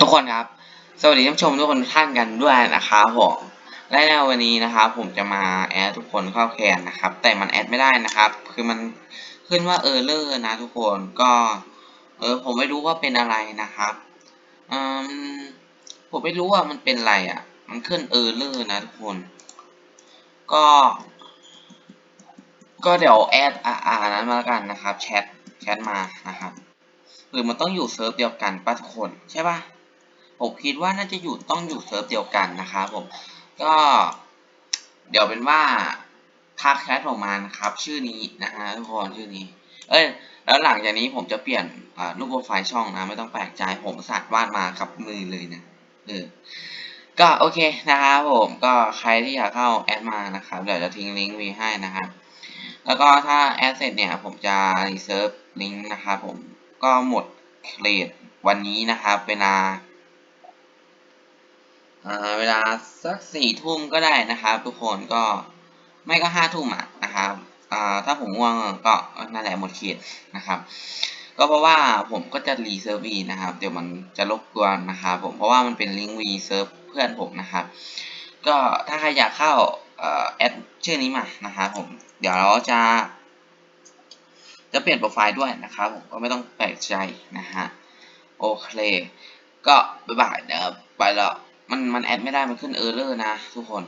ทุกคนครับ สวัสดีท่านผู้ชมทุกคนท่านกันด้วยนะครับผมและในวันนี้นะครับผมจะมาแอดทุกคนเข้าแคนนะครับ แต่มันแอดไม่ได้นะครับ คือมันขึ้นว่าเออร์เลอร์นะทุกคนก็เออผมไม่รู้ว่าเป็นอะไรนะครับอืมผมไม่รู้ว่ามันเป็นอะไรอะ มันขึ้นเออร์เลอร์นะทุกคน ก็ ก็เดี๋ยวแอดอ่านั้นมาแล้วกันนะครับแชทแชทมานะครับหรือมันต้องอยู่เซิร์ฟเดียวกันป่ะทุกคนใช่ป่ะ ผมคิดว่าน่าจะอยู่ต้องอยู่เซิร์ฟเดียวกันนะครับผมก็เดี๋ยวเป็นว่าทักแชทออกมานะครับ ชื่อนี้นะฮะทุกคนชื่อนี้ เอ้ยแล้วหลังจากนี้ผมจะเปลี่ยนรูปโปรไฟล์ช่องนะ ไม่ต้องแปลกใจผมสัตว์วาดมากับมือเลยนะเออก็โอเคนะครับผมก็ใครที่อยากเข้าแอดมานะครับเดี๋ยวจะทิ้งลิงก์ไว้ให้นะครับแล้วก็ถ้าแอดเสร็จเนี่ยผมจะรีเซิร์ฟลิงก์นะครับผมก็หมดเครดวันนี้นะครับเวลา เวลาสักสี่ทุ่มก็ได้นะครับ ทุกคนก็ไม่ก็ห้าทุ่มอะนะครับอ่าถ้าผมง่วงก็นั่นแหละหมดเขตนะครับ ก็เพราะว่าผมก็จะรีเซิร์ฟวีนะครับ เดี๋ยวมันจะรบกวนนะครับผมเพราะว่ามันเป็นลิงก์วีเซิร์ฟเพื่อนผมนะครับ ก็ถ้าใครอยากเข้าเออแอดชื่อนี้มานะครับผมเดี๋ยวเราจะ จะเปลี่ยนโปรไฟล์ด้วยนะครับผมก็ไม่ต้องแปลกใจนะฮะโอเค ก็บ๊ายบายนะครับไปแล้ว มันมันแอดไม่ได้มันขึ้นเออร์เลอร์นะทุกคน